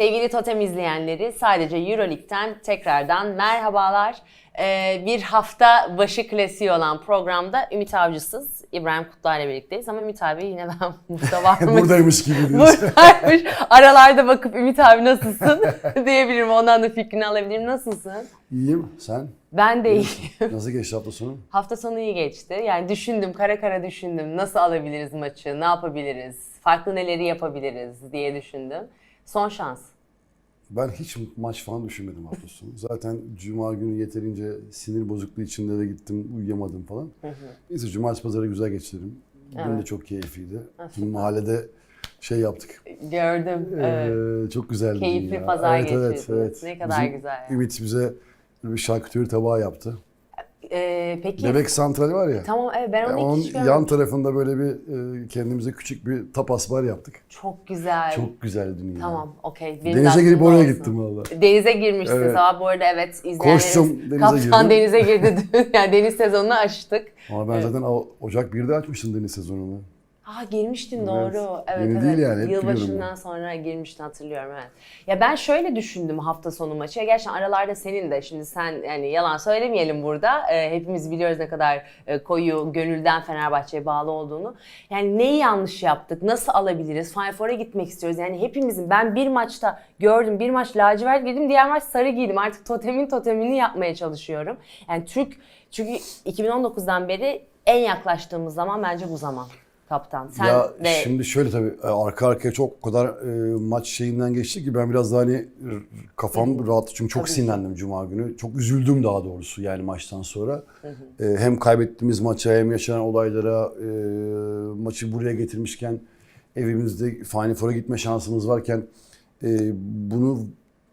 Sevgili Totem izleyenleri sadece Euroleague'den tekrardan merhabalar. Ee, bir hafta başı klasiği olan programda Ümit Avcısız, İbrahim Kutlu'yla birlikteyiz. Ama Ümit abi yine ben burada var mı? Buradaymış gibi diyorsun. Buradaymış. Aralarda bakıp Ümit abi nasılsın diyebilirim. Ondan da fikrini alabilirim. Nasılsın? İyiyim. Sen? Ben de iyiyim. Nasıl geçti hafta sonu? Hafta sonu iyi geçti. Yani düşündüm, kara kara düşündüm. Nasıl alabiliriz maçı, ne yapabiliriz, farklı neleri yapabiliriz diye düşündüm. Son şans. Ben hiç maç falan düşünmedim hafta sonu. Zaten cuma günü yeterince sinir bozukluğu içinde de gittim, uyuyamadım falan. Neyse cumartesi pazarı güzel geçirdim. Dün de Evet. çok keyifliydi. Dün mahallede şey yaptık. Gördüm. Evet. Ee, çok güzeldi. Keyifli ya. pazar evet, evet, geçirdiniz. evet. Ne kadar Bizim güzel ya. Ümit bize bir şarküteri tabağı yaptı. Ee, peki. Bebek santral var ya. Tamam evet ben onu onun hiç görmedim. yan tarafında böyle bir e, kendimize küçük bir tapas bar yaptık. Çok güzel. Çok güzeldi dünya. Tamam okey. Benim Denize girip oraya olsun. gittim valla. Denize girmişsin Evet. sabah bu arada evet izleyenlerimiz. Koştum, denize Kaptan girdim. denize girdi dün. yani deniz sezonunu açtık. Ama ben zaten o- Ocak 1'de açmıştım deniz sezonunu. Aa girmiştin Evet. doğru. Evet Yeni evet. değil yani, hep Yılbaşından sonra girmiştin hatırlıyorum evet. Ya ben şöyle düşündüm hafta sonu maçı. Ya Gerçekten aralarda senin de şimdi sen yani yalan söylemeyelim burada. Ee, hepimiz biliyoruz ne kadar e, koyu gönülden Fenerbahçe'ye bağlı olduğunu. Yani neyi yanlış yaptık? Nasıl alabiliriz? Final Four'a gitmek istiyoruz. Yani hepimizin ben bir maçta gördüm. Bir maç lacivert giydim, diğer maç sarı giydim. Artık totemin totemini yapmaya çalışıyorum. Yani Türk çünkü 2019'dan beri en yaklaştığımız zaman bence bu zaman kaptan. Sen ya de şimdi şöyle tabii e, arka arkaya çok o kadar e, maç şeyinden geçti ki ben biraz daha hani kafam rahat çünkü çok Tabii ki. sinirlendim cuma günü. Çok üzüldüm daha doğrusu yani maçtan sonra. E, hem kaybettiğimiz maça hem yaşanan olaylara e, maçı buraya getirmişken evimizde Final Four'a gitme şansımız varken e, bunu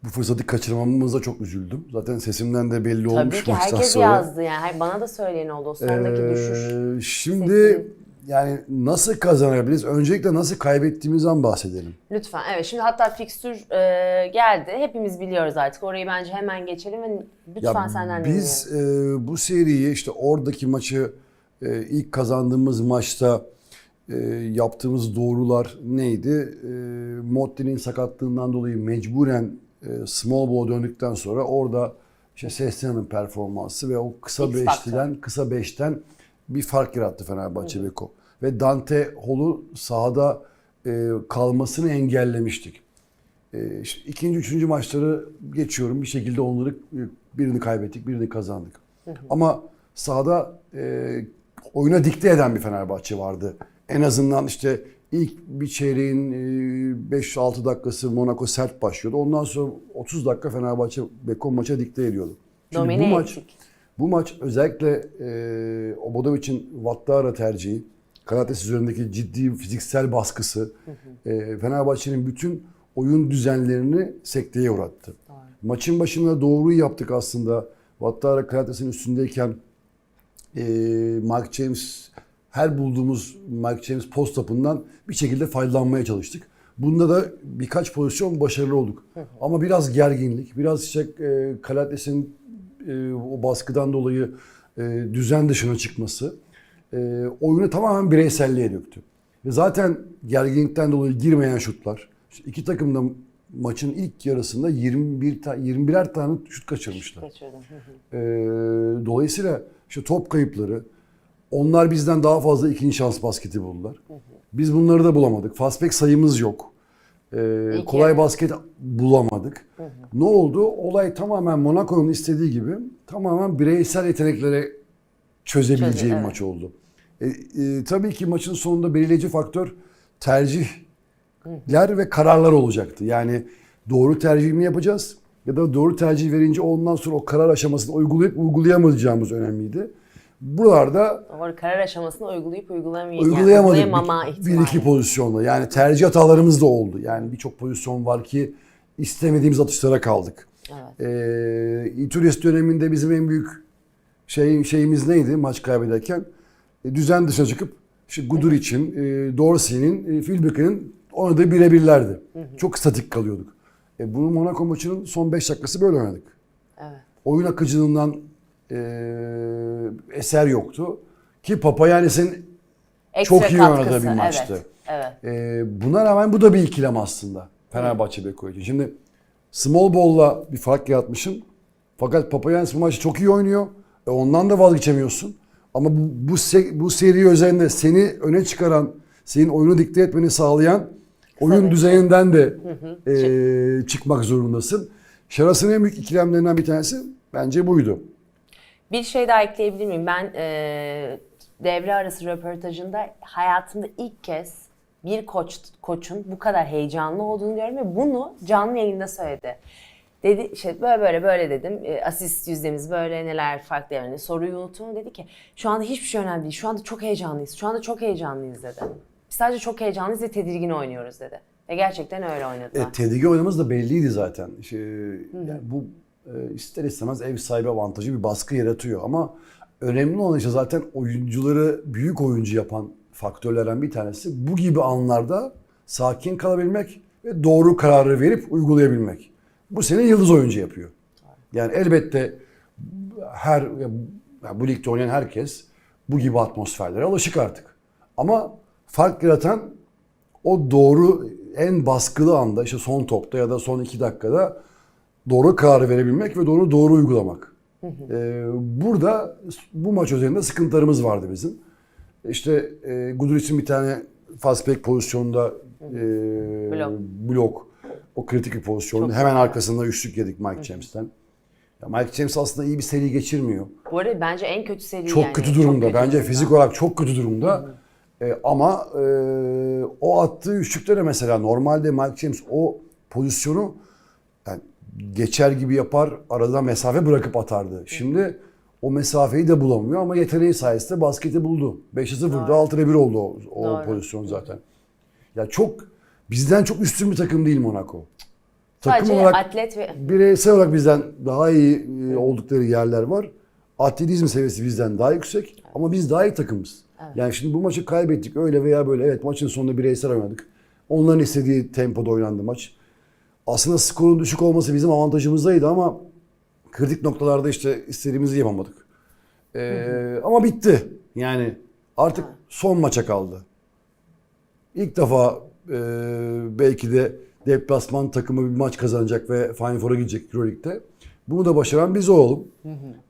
bu fırsatı kaçırmamıza çok üzüldüm. Zaten sesimden de belli Tabii olmuş ki maçtan herkes sonra. yazdı yani. Bana da söyleyen oldu o sondaki Ee, düşüş. Şimdi sesini. Yani nasıl kazanabiliriz? Öncelikle nasıl kaybettiğimizden bahsedelim. Lütfen evet şimdi hatta fikstür e, geldi. Hepimiz biliyoruz artık. Orayı bence hemen geçelim ve lütfen senden biz e, bu seriyi işte oradaki maçı e, ilk kazandığımız maçta e, yaptığımız doğrular neydi? E, Motti'nin sakatlığından dolayı mecburen e, small ball'a döndükten sonra orada işte Seslena'nın performansı ve o kısa X beşliden kısa beşten bir fark yarattı Fenerbahçe Beko. Ve Dante Hall'u sahada e, kalmasını engellemiştik. E, işte ikinci, üçüncü maçları geçiyorum. Bir şekilde onları e, birini kaybettik, birini kazandık. Ama sahada e, oyuna dikte eden bir Fenerbahçe vardı. En azından işte ilk bir çeyreğin e, 5-6 dakikası Monaco sert başlıyordu. Ondan sonra 30 dakika Fenerbahçe Beko maça dikte ediyordu. Şimdi Domine bu maç ettik. bu maç özellikle e, Obradovic'in Vattara tercihi, Karates üzerindeki ciddi fiziksel baskısı e, Fenerbahçe'nin bütün oyun düzenlerini sekteye uğrattı. Maçın başında doğruyu yaptık aslında. Vattara Karates'in üstündeyken e, Mark James her bulduğumuz Mark James post tapından bir şekilde faydalanmaya çalıştık. Bunda da birkaç pozisyon başarılı olduk. Ama biraz gerginlik, biraz işte e, Kalates'in e, o baskıdan dolayı e, düzen dışına çıkması e, oyunu tamamen bireyselliğe döktü. Ve zaten gerginlikten dolayı girmeyen şutlar. İşte iki takım da maçın ilk yarısında 21 ta, 21'er tane şut kaçırmışlar. Ee, dolayısıyla işte top kayıpları, onlar bizden daha fazla ikinci şans basketi buldular. Biz bunları da bulamadık. Fastback sayımız yok. Ee, kolay basket bulamadık. Ne oldu? Olay tamamen Monaco'nun istediği gibi tamamen bireysel yeteneklere çözebileceği Çöze- evet. maç oldu. E, e, tabii ki maçın sonunda belirleyici faktör tercihler ve kararlar olacaktı. Yani doğru tercih mi yapacağız ya da doğru tercih verince ondan sonra o karar aşamasını uygulayıp uygulayamayacağımız önemliydi. Buralarda Doğru karar aşamasını uygulayıp uygulamayacağım. uygulayamadık bir, bir iki pozisyonla. Yani tercih hatalarımız da oldu. Yani birçok pozisyon var ki istemediğimiz atışlara kaldık. Evet. Ee, Iturias döneminde bizim en büyük şey şeyimiz neydi maç kaybederken? E, düzen dışına çıkıp işte Guduric'in, e, Dorsey'nin, e, Philbecker'in oynadığı birebirlerdi. Çok statik kalıyorduk. E, bunu Monaco maçının son 5 dakikası böyle oynadık. Evet. Oyun akıcılığından e, eser yoktu. Ki Papayanis'in Ekstra çok iyi oynadığı bir maçtı. Evet. evet. e, buna rağmen bu da bir ikilem aslında. Fenerbahçe bek için. Şimdi small ball'la bir fark yaratmışım. Fakat Papayans bu maçı çok iyi oynuyor. E ondan da vazgeçemiyorsun. Ama bu, bu, se- bu seri özelinde seni öne çıkaran, senin oyunu dikte etmeni sağlayan oyun Tabii. düzeyinden de e, çıkmak zorundasın. Şaras'ın en büyük ikilemlerinden bir tanesi bence buydu. Bir şey daha ekleyebilir miyim? Ben e, devre arası röportajında hayatımda ilk kez bir koç koçun bu kadar heyecanlı olduğunu görüyorum ve bunu canlı yayında söyledi. Dedi işte böyle böyle böyle dedim. E, asist yüzdemiz böyle neler farklı yani soruyu unuttum. Dedi ki şu anda hiçbir şey önemli değil. Şu anda çok heyecanlıyız. Şu anda çok heyecanlıyız dedi. Biz sadece çok heyecanlıyız ve tedirgin oynuyoruz dedi. Ve gerçekten öyle oynadılar. E, tedirgin oynamamız da belliydi zaten. Şey, yani bu e, ister istemez ev sahibi avantajı bir baskı yaratıyor ama önemli olan işte zaten oyuncuları büyük oyuncu yapan faktörlerden bir tanesi bu gibi anlarda sakin kalabilmek ve doğru kararı verip uygulayabilmek. Bu seni yıldız oyuncu yapıyor. Yani elbette her ya bu ligde oynayan herkes bu gibi atmosferlere alışık artık. Ama fark yaratan o doğru en baskılı anda işte son topta ya da son iki dakikada doğru kararı verebilmek ve doğru doğru uygulamak. Ee, burada bu maç üzerinde sıkıntılarımız vardı bizim. İşte e, Guduric'in bir tane fast break pozisyonunda e, Blok. blok. O kritik bir pozisyon. Çok Hemen arkasında üçlük yedik Mike James'ten. Ya Mike James aslında iyi bir seri geçirmiyor. Bu arada bence en kötü seri Çok yani. kötü durumda. kötü Bence durumda. fizik olarak çok kötü durumda. E, ama e, o attığı üçlükte de mesela normalde Mike James o pozisyonu yani geçer gibi yapar, arada mesafe bırakıp atardı. Şimdi o mesafeyi de bulamıyor ama yeteneği sayesinde basketi buldu. 5'e 0'da 6'ya 1 oldu o, o Doğru. pozisyon zaten. Ya çok bizden çok üstün bir takım değil Monaco. Takım Sadece olarak atlet ve bireysel olarak bizden daha iyi e, oldukları yerler var. Atletizm seviyesi bizden daha yüksek ama biz daha iyi takımız. Yani şimdi bu maçı kaybettik öyle veya böyle. Evet maçın sonunda bireysel oynadık. Onların istediği tempoda oynandı maç. Aslında skorun düşük olması bizim avantajımızdaydı ama kritik noktalarda işte istediğimizi yapamadık. Ee, ama bitti. Yani artık son maça kaldı. İlk defa e, belki de deplasman takımı bir maç kazanacak ve Final Four'a gidecek Euroleague'de. Bunu da başaran biz olalım.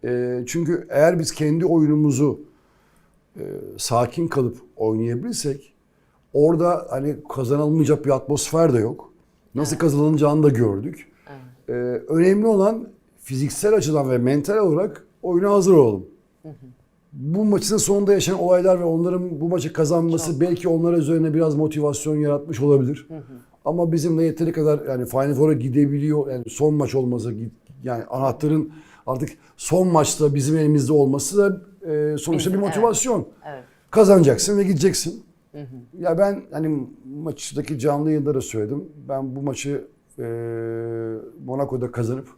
E, çünkü eğer biz kendi oyunumuzu e, sakin kalıp oynayabilirsek orada hani kazanılmayacak bir atmosfer de yok. Nasıl kazanılacağını da gördük. E, önemli olan fiziksel açıdan ve mental olarak oyuna hazır olalım. Bu maçın sonunda yaşanan olaylar ve onların bu maçı kazanması belki onlara üzerine biraz motivasyon yaratmış olabilir. Ama bizim de yeteri kadar yani Final Four'a gidebiliyor. Yani son maç olması yani anahtarın artık son maçta bizim elimizde olması da e, sonuçta bir Bizim, evet. motivasyon. evet. Kazanacaksın ve gideceksin. Ya ben hani maçtaki canlı yayında da söyledim. Ben bu maçı e, Monaco'da kazanıp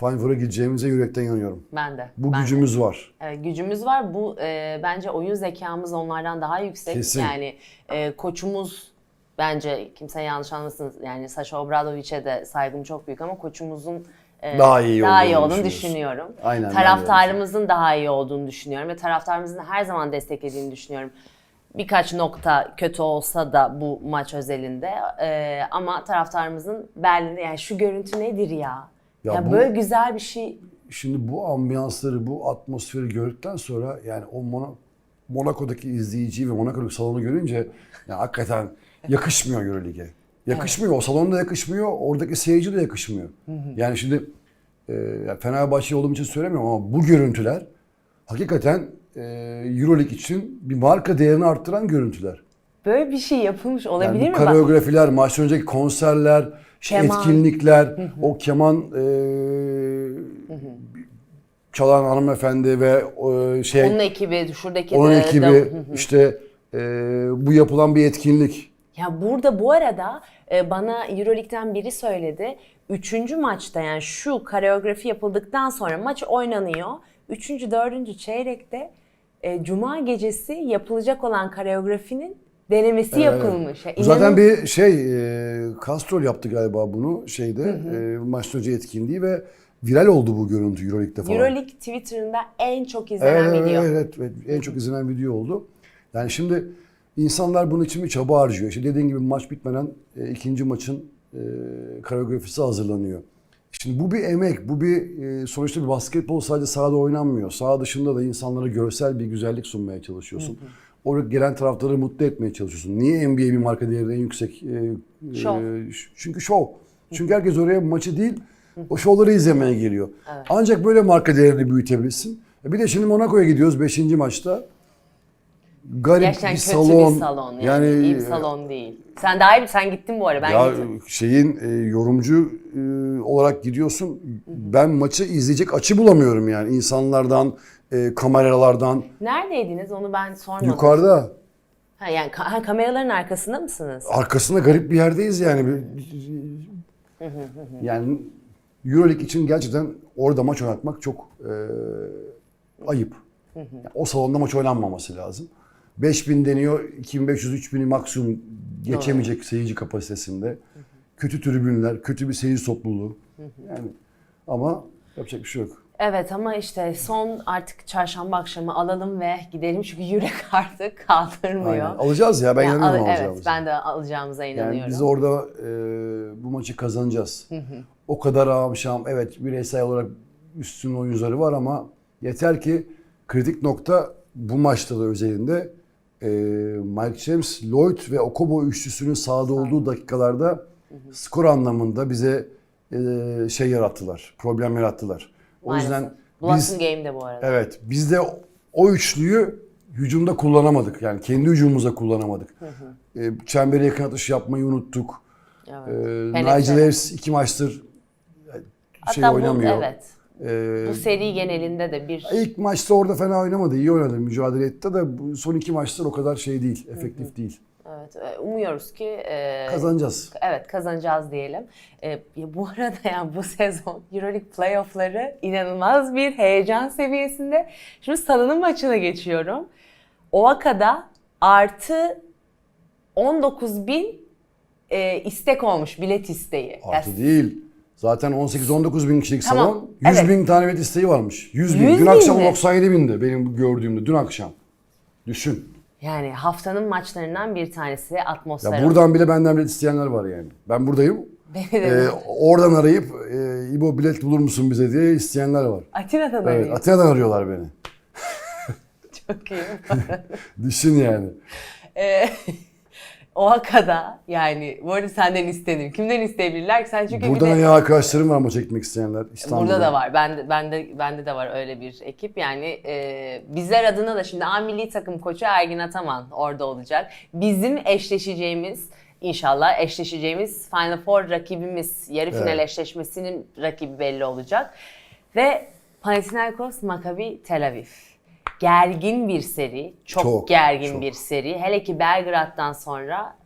Final Four'a gideceğimize yürekten inanıyorum. Ben de. Bu ben de. gücümüz var. Evet, gücümüz var. Bu e, bence oyun zekamız onlardan daha yüksek. Kesin. Yani e, koçumuz bence kimse yanlış anlamasın. Yani Saşa Obradovic'e de saygım çok büyük ama koçumuzun e, Daha iyi daha iyi olduğunu düşünüyorum. Aynen, de Taraftarımızın daha iyi olduğunu düşünüyorum ve taraftarımızın her zaman desteklediğini düşünüyorum. Birkaç nokta kötü olsa da bu maç özelinde e, ama taraftarımızın Berlin'de yani şu görüntü nedir ya? Ya Ya, bu- böyle güzel bir şey Şimdi bu ambiyansları, bu atmosferi gördükten sonra yani o Mona- Monaco'daki izleyiciyi ve Monaco'daki salonu görünce ya hakikaten yakışmıyor Euroleague'e. Yakışmıyor. O salonda yakışmıyor. Oradaki seyirci de yakışmıyor. Yani şimdi e, Fenerbahçe olduğum için söylemiyorum ama bu görüntüler hakikaten e, Euroleague için bir marka değerini arttıran görüntüler. böyle bir şey yapılmış Yani olabilir bu mi? Koreografiler, maçtan önceki konserler, Keman. etkinlikler, o keman e, çalan hanımefendi ve e, şey Onun ekibi, şuradaki onun de- ekibi de- işte e, bu yapılan bir etkinlik. Ya burada bu arada e, bana Euroleague'den biri söyledi. Üçüncü maçta yani şu koreografi yapıldıktan sonra maç oynanıyor. Üçüncü, dördüncü çeyrekte e, Cuma gecesi yapılacak olan koreografinin denemesi yapılmış. Ya Bu zaten inanın- bir şey e, Castrol yaptı galiba bunu şeyde e, maçtan önce etkinliği ve viral oldu bu görüntü Euroleague'de falan. Euroleague Twitter'ında en çok izlenen Evet, video. evet, evet, en çok izlenen video oldu. Yani şimdi insanlar bunun için bir çaba harcıyor. İşte dediğin gibi maç bitmeden e, ikinci maçın e, koreografisi hazırlanıyor. Şimdi bu bir emek, bu bir e, sonuçta bir basketbol sadece sahada oynanmıyor. Saha dışında da insanlara görsel bir güzellik sunmaya çalışıyorsun. Oraya gelen taraftarı mutlu etmeye çalışıyorsun. Niye NBA bir marka değeri en yüksek? E, e, Şov. ş- çünkü şov. Çünkü herkes oraya maçı değil, o şovları izlemeye geliyor. Ancak böyle marka değerini büyütebilirsin. E Bir de şimdi Monaco'ya gidiyoruz 5. maçta. Garip Gerçekten bir kötü salon. bir salon yani. iyi bir salon değil. Sen daha iyi sen gittin bu ara ben Ya gittim. şeyin e, yorumcu e, olarak gidiyorsun. Ben maçı izleyecek açı bulamıyorum yani insanlardan, e, kameralardan. Neredeydiniz onu ben sormadım. Yukarıda Ha, yani ka- ha, kameraların arkasında mısınız? arkasında garip bir yerdeyiz yani. Bir- yani EuroLeague için gerçekten orada maç oynatmak çok e, ayıp. Yani o salonda maç oynanmaması lazım. 5000 deniyor, 2500-3000'i maksimum geçemeyecek seyirci kapasitesinde. Kötü tribünler, kötü bir seyirci topluluğu. Yani ama yapacak bir şey yok. Evet ama işte son artık çarşamba akşamı alalım ve gidelim çünkü yürek artık kaldırmıyor. Aynen. Alacağız ya ben Ya, inanıyorum al- evet alacağımıza. ben de alacağımıza inanıyorum. Yani biz orada e, bu maçı kazanacağız. O kadar amşam evet bireysel olarak üstün oyuncuları var ama yeter ki kritik nokta bu maçta da özelinde e, Mike James, Lloyd ve Okobo üçlüsünün sahada olduğu dakikalarda skor anlamında bize e, şey yarattılar, problem yarattılar. O Maalesef. yüzden Blossom biz Game'de bu arada. Evet, biz de o üçlüyü hücumda kullanamadık. Yani kendi hücumumuza kullanamadık. E, çembere yakın atış yapmayı unuttuk. Evet. E. Nigel Harris iki maçtır şey Hatta bu, oynamıyor. evet. E, Bu seri genelinde de bir ilk maçta orada fena oynamadı, iyi oynadı, mücadele etti de bu son iki maçlar o kadar şey değil, efektif değil. Evet e, umuyoruz ki e, Kazanacağız. Evet kazanacağız diyelim. Ya bu arada yani bu sezon Euroleague playoffları inanılmaz bir heyecan seviyesinde. Şimdi salının maçına geçiyorum. Ovaka'da artı 19 bin e, istek olmuş bilet isteği. Artı Ya, değil. Zaten 18-19 bin kişilik Tamam, salon, 100 evet. bin tane bilet isteği varmış. 100 bin. 100 dün bin akşam mi? 97 bindi benim gördüğümde, dün akşam. Düşün. Yani haftanın maçlarından bir tanesi atmosfer. Ya buradan bile benden bilet isteyenler var yani. Ben buradayım. Ee, oradan arayıp e, İbo bilet bulur musun bize diye isteyenler var. Atina'dan Evet, arayayım. Atina'dan arıyorlar beni. Çok iyi. Düşün yani. Ovaka'da yani bu arada senden istedim. Kimden isteyebilirler ki? Sen çünkü bir Buradan de- ya arkadaşlarım var maça gitmek isteyenler İstanbul'da. Burada da var. Ben de, ben de bende de var öyle bir ekip. Yani e, bizler adına da şimdi A milli takım koçu Ergin Ataman orada olacak. Bizim eşleşeceğimiz inşallah eşleşeceğimiz Final Four rakibimiz yarı final Evet. eşleşmesinin rakibi belli olacak. Ve Panathinaikos Maccabi Tel Aviv. Gergin bir seri. Çok, Çok, gergin çok. bir seri. Hele ki Belgrad'dan sonra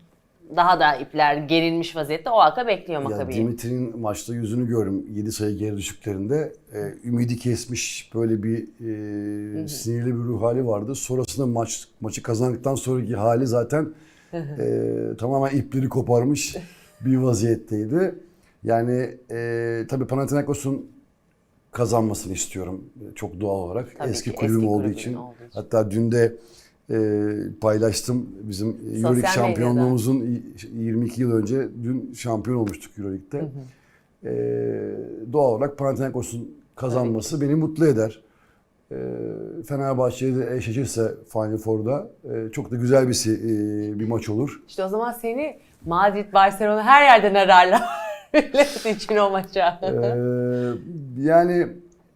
daha da ipler gerilmiş vaziyette o aka bekliyor Ya Maccabi'yi. Dimitri'nin maçta yüzünü gördüm 7 sayı geri düşüklerinde. Ee, ümidi kesmiş böyle bir e, sinirli bir ruh hali vardı. Sonrasında maç maçı kazandıktan sonraki hali zaten e, tamamen ipleri koparmış bir vaziyetteydi. Yani e, tabii Panathinaikos'un kazanmasını istiyorum çok doğal olarak. Tabii eski ki, kulübüm eski olduğu için. olduğu için. Hatta dün de e, paylaştım bizim Euroleague medyada. şampiyonluğumuzun 22 yıl önce dün şampiyon olmuştuk Euroleague'de. E, doğal olarak Panathinaikos'un kazanması beni mutlu eder. E, Fenerbahçe'ye de eşleşirse Final Four'da e, çok da güzel bir e, bir maç olur. İşte o zaman seni Madrid, Barcelona her yerden ararlar. Bilet için o maça. Ee, yani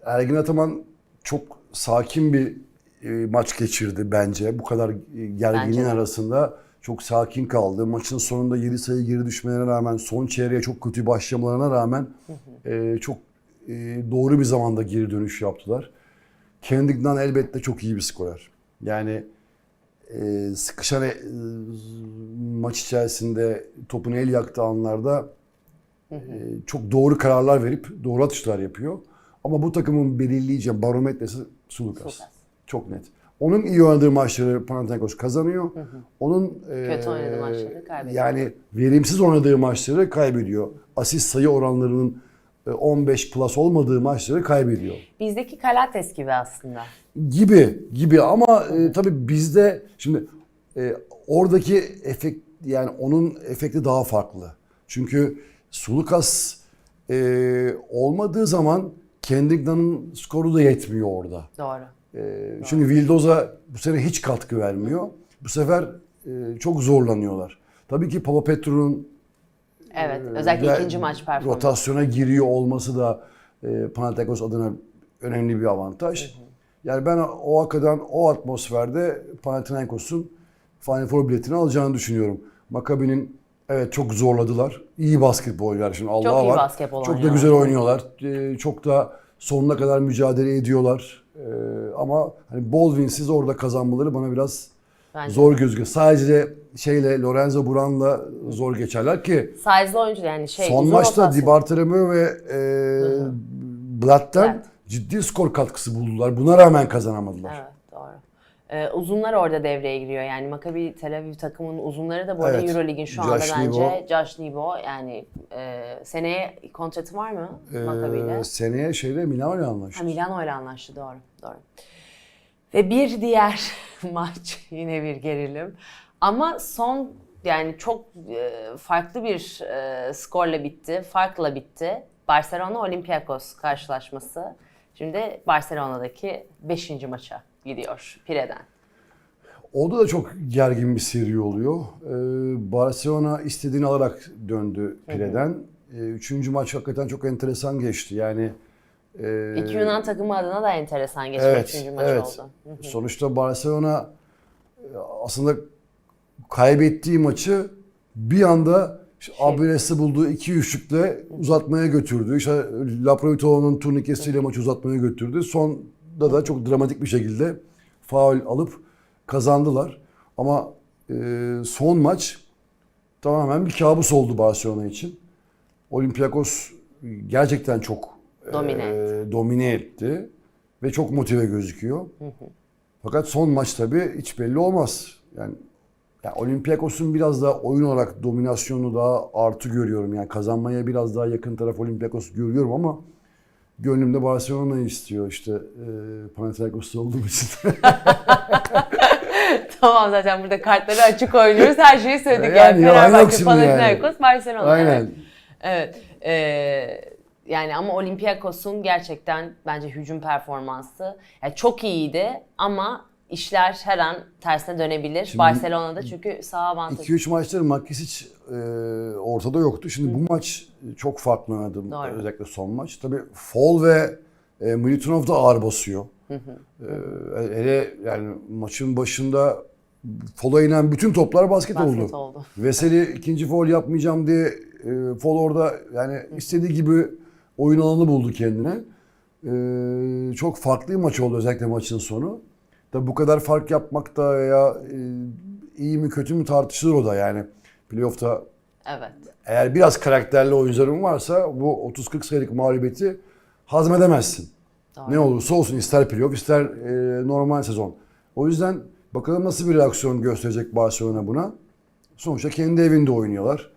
Ergin Ataman çok sakin bir e, maç geçirdi bence. Bu kadar e, gerginliğin Bence arasında çok sakin kaldı. Maçın sonunda 7 sayı geri düşmelerine rağmen, son çeyreğe çok kötü başlamalarına rağmen e, çok e, doğru bir zamanda geri dönüş yaptılar. Kendrick Nunn elbette çok iyi bir skorer. Yani e, sıkışan e, maç içerisinde topun el yaktığı anlarda e, çok doğru kararlar verip doğru atışlar yapıyor. Ama bu takımın belirleyici barometresi Sulukas. Sulukas. Çok net. Onun iyi oynadığı maçları Panathinaikos kazanıyor. Onun Kötü e, oynadığı maçları kaybediyor. Yani verimsiz oynadığı maçları kaybediyor. Asist sayı oranlarının e, 15 plus olmadığı maçları kaybediyor Bizdeki Kalates gibi aslında. gibi gibi ama e, tabii bizde şimdi e, oradaki efekt yani onun efekti daha farklı. Çünkü Sulukas e, olmadığı zaman Kendrick'ın skoru da yetmiyor orada. Doğru. E, çünkü Vildoza bu sene hiç katkı vermiyor. Bu sefer e, çok zorlanıyorlar. Tabii ki Papa Petru'nun Evet. e, Özellikle ve ikinci maç performansı. rotasyona giriyor olması da e, Panathinaikos adına önemli bir avantaj. Yani ben o hakikaten o atmosferde Panathinaikos'un Final Four biletini alacağını düşünüyorum. Maccabi'nin evet çok zorladılar. İyi basketbol oynuyorlar şimdi Allah'a iyi var. basketbol çok da oynuyorlar. güzel oynuyorlar. E, çok da sonuna kadar mücadele ediyorlar. E, ama hani Baldwin'siz orada kazanmaları bana biraz Bence. zor gözüküyor. Sadece şeyle Lorenzo Brown'la zor geçerler ki Size'lı oyuncu yani şey. Son uzun maçta rotasyon. Di Bartolomeo ve e, Blatt'ten Blatt. ciddi skor katkısı buldular. Buna rağmen kazanamadılar. Evet. Ee, uzunlar orada devreye giriyor. Yani Maccabi Tel Aviv takımının uzunları da bu arada Evet. Eurolig'in şu anda Josh bence Nebo. Josh Nebo yani e, seneye kontratı var mı E, Maccabi'yle? seneye şeyle Milano ile anlaştı. Ha, Milano ile anlaştı doğru. Doğru. Ve bir diğer maç yine bir gerilim. Ama son yani çok e, farklı bir e, skorla bitti. Farkla bitti. Barcelona Olympiakos karşılaşması. Şimdi Barcelona'daki 5. maça gidiyor Pire'den. Orada da çok gergin bir seri oluyor. E, Barcelona istediğini alarak döndü Pire'den. E, üçüncü maç hakikaten çok enteresan geçti. Yani e, İki Yunan takımı adına da enteresan geçen Evet, 3. maç evet. oldu. Sonuçta Barcelona e, aslında kaybettiği maçı bir anda işte Şey- Abires'i bulduğu iki üçlükle uzatmaya götürdü. İşte Laprovito'nun turnikesiyle maçı uzatmaya götürdü. Sonda da çok dramatik bir şekilde faul alıp kazandılar. Ama e, son maç tamamen bir kabus oldu Barcelona için. Olympiakos gerçekten çok Domine e, domine etti ve çok motive gözüküyor. Fakat son maç tabii hiç belli olmaz. Yani, yani Olympiakos'un biraz daha oyun olarak dominasyonu daha artı görüyorum. Yani kazanmaya biraz daha yakın taraf Olympiakos görüyorum ama gönlümde Barcelona'yı istiyor işte e, Panathinaikos'ta olduğum için. tamam zaten burada kartları açık oynuyoruz. Her şeyi söyledik. Yani Yani, Fenerbahçe, şimdi yani. Panathinaikos, Barcelona. Aynen. Evet. Evet. Ee, yani ama Olympiakos'un gerçekten bence hücum performansı yani çok iyiydi ama işler her an tersine dönebilir. Barcelona'da çünkü sağ avantajı. 2-3 maçtır Makisic e, ortada yoktu. Şimdi bu maç çok farklı oynadı. Doğru. Özellikle son maç. Tabii Fall ve e, Militinov da ağır basıyor. E, hele yani maçın başında Fall'a inen bütün toplar basket, Basket oldu. oldu. Veseli ikinci foul yapmayacağım diye e, Fall orada yani istediği gibi oyun alanı buldu kendine. E, çok farklı bir maç oldu özellikle maçın sonu. Tabi bu kadar fark yapmak da ya e, iyi mi kötü mü tartışılır o da yani. Playoff'ta Evet. eğer biraz karakterli oyuncuların varsa bu 30-40 sayılık mağlubiyeti hazmedemezsin. Doğru. Ne olursa olsun ister playoff ister e, normal sezon. O yüzden bakalım nasıl bir reaksiyon gösterecek Barcelona buna. Sonuçta kendi evinde oynuyorlar.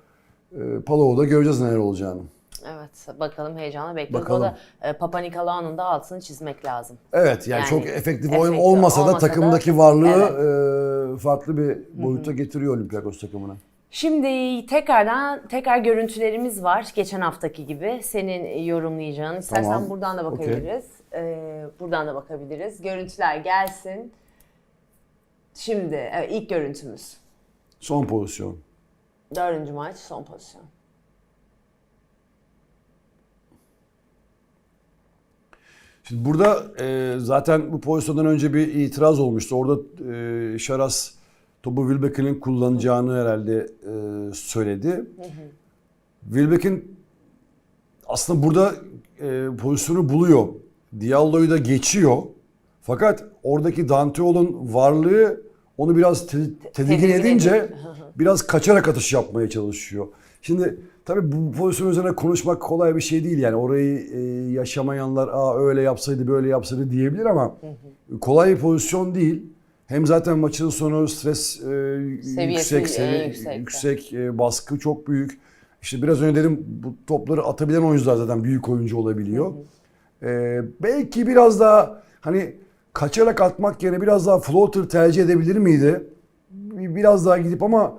E, Palova'da göreceğiz neler olacağını. Evet. Bakalım heyecanla bekliyoruz. Bakalım. O da e, Papa Nikolaou'nun da altını çizmek lazım. Evet yani, Yani çok efektif efektif oyun olmasa da olmasa da- takımdaki varlığı e, farklı bir boyuta getiriyor Olympiakos takımına. Şimdi tekrardan tekrar görüntülerimiz var. Geçen haftaki gibi senin yorumlayacağın. İstersen Tamam. buradan da bakabiliriz. Ee, buradan da bakabiliriz. Görüntüler gelsin. Şimdi evet, ilk görüntümüz. Son pozisyon. Dördüncü maç son pozisyon. Şimdi burada e, zaten bu pozisyondan önce bir itiraz olmuştu. Orada e, Şaras topu Wilbeck'in kullanacağını herhalde e, söyledi. Wilbeck'in aslında burada e, pozisyonu buluyor. Diallo'yu da geçiyor. Fakat oradaki Danteol'un varlığı onu biraz te- tedirgin edince biraz kaçarak atış yapmaya çalışıyor. Şimdi tabii bu pozisyon üzerine konuşmak kolay bir şey değil yani orayı e, yaşamayanlar Aa, öyle yapsaydı böyle yapsaydı diyebilir ama kolay bir pozisyon değil. Hem zaten maçın sonu stres e, Seviyesi yüksek, en sevi- yüksekte. yüksek e, baskı çok büyük. İşte biraz önce dedim bu topları atabilen oyuncular zaten büyük oyuncu olabiliyor. E, belki biraz daha hani kaçarak atmak yerine biraz daha floater tercih edebilir miydi? Bir- Biraz daha gidip ama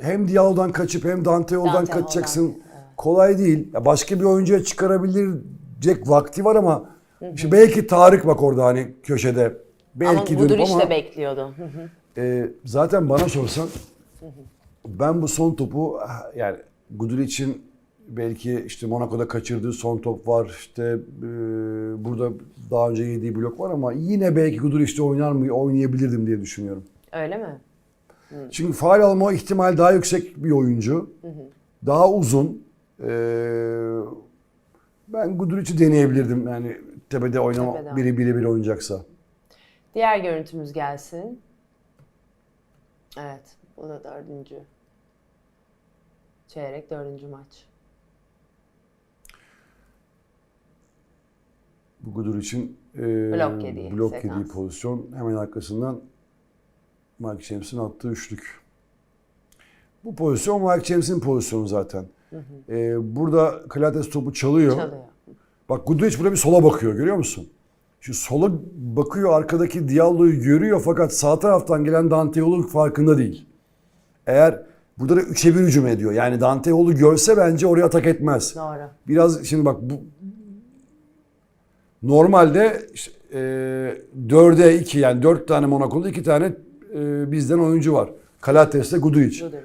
hem Diallo'dan kaçıp hem Danteol'dan Danteol'dan, kaçacaksın. kolay değil. Ya başka bir oyuncuya çıkarabilecek vakti var ama işte belki Tarık bak orada hani köşede. Belki ama ama de bekliyordu. Hı hı. e, zaten bana sorsan ben bu son topu yani Guduric'in belki işte Monaco'da kaçırdığı son top var. İşte e, burada daha önce yediği blok var ama yine belki Guduric'te oynar mı oynayabilirdim diye düşünüyorum. Öyle mi? Çünkü faal alma ihtimal daha yüksek bir oyuncu. Daha uzun. Ee, ben Guduric'i deneyebilirdim. Yani tepede oynama Tepede. biri biri bir oynayacaksa. Diğer görüntümüz gelsin. Evet, bu da dördüncü. Çeyrek dördüncü maç. Bu Guduric'in e, Blok yediği blok sekans. yediği pozisyon hemen arkasından Mike James'in attığı üçlük. Bu pozisyon Mike James'in pozisyonu zaten. Ee, burada Klates topu çalıyor. Çalıyor. Bak Guduric burada bir sola bakıyor görüyor musun? Şu sola bakıyor arkadaki Diallo'yu görüyor fakat sağ taraftan gelen Dante Yol'un farkında değil. Eğer burada da 3'e 1 hücum ediyor. Yani Dante Yol'u görse bence oraya atak etmez. Doğru. Biraz şimdi bak bu normalde işte, e, 4'e 2 yani 4 tane Monaco'da 2 tane e, bizden oyuncu var. Kalates'te Guduric. Buduric.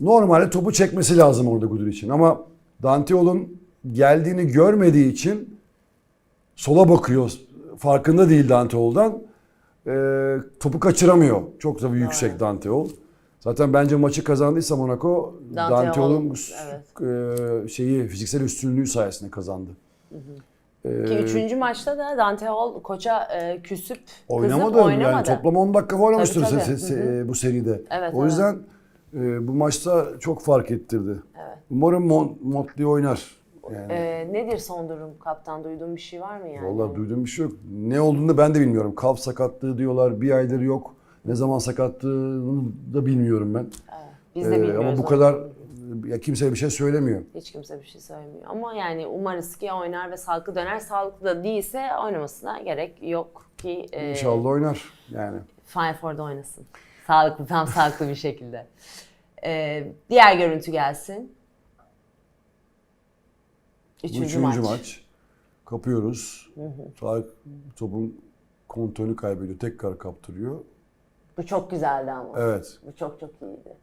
Normalde topu çekmesi lazım orada Gudur için ama Danteol'un geldiğini görmediği için sola bakıyor. Farkında değil Danteol'dan. Ee, topu kaçıramıyor. Çok tabii yüksek Danteol. Zaten bence maçı kazandıysa Monaco Danteol, Danteol'un evet. e, şeyi fiziksel üstünlüğü sayesinde kazandı. Ee, Ki üçüncü maçta da Dante Hall koça e, küsüp Oynamadı. kızıp oynamadı. Yani toplam 10 dakika oynamıştır Tabii, se- tabii. se- bu seride. Evet, o evet. yüzden e, bu maçta çok fark ettirdi. Evet. Umarım Mon- Motley oynar. Yani, E, nedir son durum kaptan? Duyduğun bir şey var mı yani? Vallahi duyduğum bir şey yok. Ne olduğunu ben de bilmiyorum. Kalf sakatlığı diyorlar. Bir aydır yok. Ne zaman sakatlığını da bilmiyorum ben. Biz de Ee, bilmiyoruz. ama bu kadar ya kimse bir şey söylemiyor. Hiç kimse bir şey söylemiyor. Ama yani umarız ki oynar ve sağlıklı döner. Sağlıklı da değilse oynamasına gerek yok ki e, İnşallah oynar. Yani Final Four'da oynasın. Sağlıklı, tam sağlıklı bir şekilde. E, diğer görüntü gelsin. Üçüncü, üçüncü maç. maç. Kapıyoruz. Tarık topun kontrolünü kaybediyor. Tekrar kaptırıyor. Bu çok güzeldi ama. Evet. Bu çok çok iyiydi.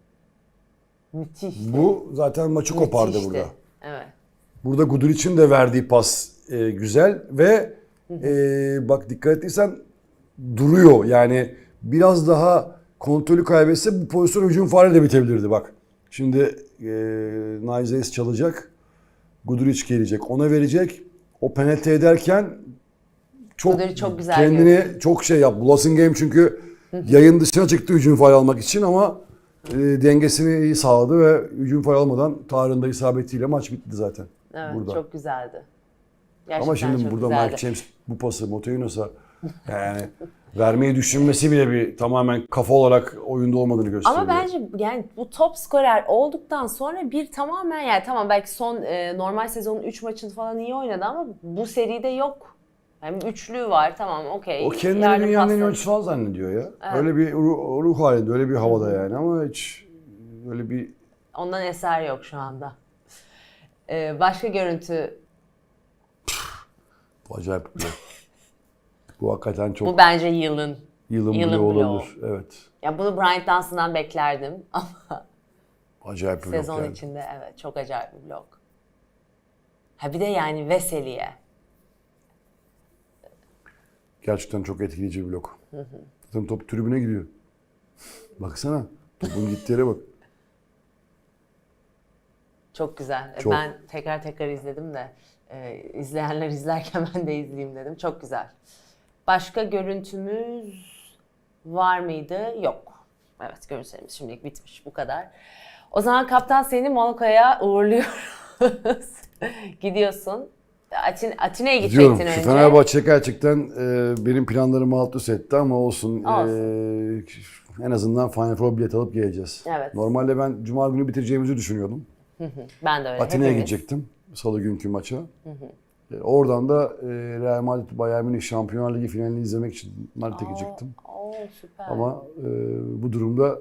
Müthişti. Bu zaten maçı kopardı Müthişti. burada. Evet. Burada Guduric'in de verdiği pas e, güzel ve e, bak dikkat ettiysen duruyor. Yani biraz daha kontrolü kaybetse bu pozisyon hücum faali de bitebilirdi bak. Şimdi e, Nayzes çalacak. Guduric gelecek. Ona verecek. O penetre ederken çok, Guduric çok güzel kendini çok şey yap. Bulasın game çünkü yayın dışına çıktı hücum faal almak için ama e, dengesini iyi sağladı ve hücum faal almadan Tarık'ın da isabetiyle maç bitti zaten. Evet burada. çok güzeldi. Gerçekten Ama şimdi çok burada güzeldi. Mike James bu pası Motoyunus'a yani vermeyi düşünmesi bile bir tamamen kafa olarak oyunda olmadığını gösteriyor. Ama bence yani bu top skorer olduktan sonra bir tamamen yani tamam belki son e, normal sezonun 3 maçını falan iyi oynadı ama bu seride yok. Yani üçlü var tamam okey. o kendini dünyanın en oyuncusu falan zannediyor ya. Öyle bir ruh, ruh halinde, öyle bir havada yani ama hiç öyle bir Ondan eser yok şu anda. E, başka görüntü bu acayip bir. Bu hakikaten çok bu bence yılın. yılın, yılın bloğu bloğu. olabilir. Evet. Ya bunu Bryant Dunson'dan beklerdim ama Acayip bir blok sezon yani. içinde evet çok acayip bir blok. Ha bir de yani Veseli'ye. Gerçekten çok etkileyici bir blok. Zaten top tribüne gidiyor. Baksana. Topun gittiği yere bak. Çok güzel. E, Çok. Ben tekrar tekrar izledim de e, izleyenler izlerken ben de izleyeyim dedim. Çok güzel. Başka görüntümüz var mıydı? Yok. Evet görüntülerimiz şimdilik bitmiş. Bu kadar. O zaman kaptan seni Monaco'ya uğurluyoruz. Gidiyorsun. Atin, Atina'ya Diyorum gidecektin şu önce. Fenerbahçe gerçekten e, benim planlarımı alt üst etti ama olsun. Olsun. E, en azından Final Four bilet alıp geleceğiz. Evet. Normalde ben Cuma günü bitireceğimizi düşünüyordum. Ben de öyle. Atina'ya gidecektim Salı günkü maça. E, oradan da e, Real Madrid Bayern Münih Şampiyonlar Ligi finalini izlemek için Madrid'e gidecektim. Oo süper. Ama e, bu durumda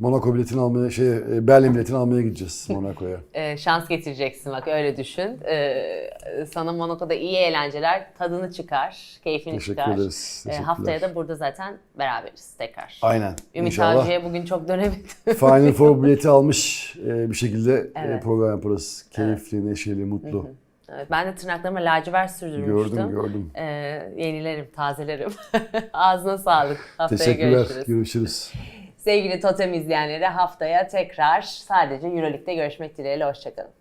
Monaco biletini almaya, şey e, Berlin biletini almaya gideceğiz Monaco'ya. Ee, şans getireceksin bak öyle düşün. Ee, sana Monaco'da iyi eğlenceler, tadını çıkar, keyfini Teşekkür çıkar. ederiz. Teşekkürler. haftaya da burada zaten beraberiz tekrar. Aynen. Ümit İnşallah Avcı'ya bugün çok dönemedim. Final Four bileti almış e, bir şekilde e, Evet. program yaparız. Keyifli, neşeli, mutlu. Evet, ben de tırnaklarıma lacivert sürdürmüştüm. Gördüm, gördüm. Ee, yenilerim, tazelerim. Ağzına sağlık. Haftaya Teşekkürler. görüşürüz. Görüşürüz. Sevgili Totem izleyenleri haftaya tekrar sadece Euroleague'de görüşmek dileğiyle. Hoşçakalın.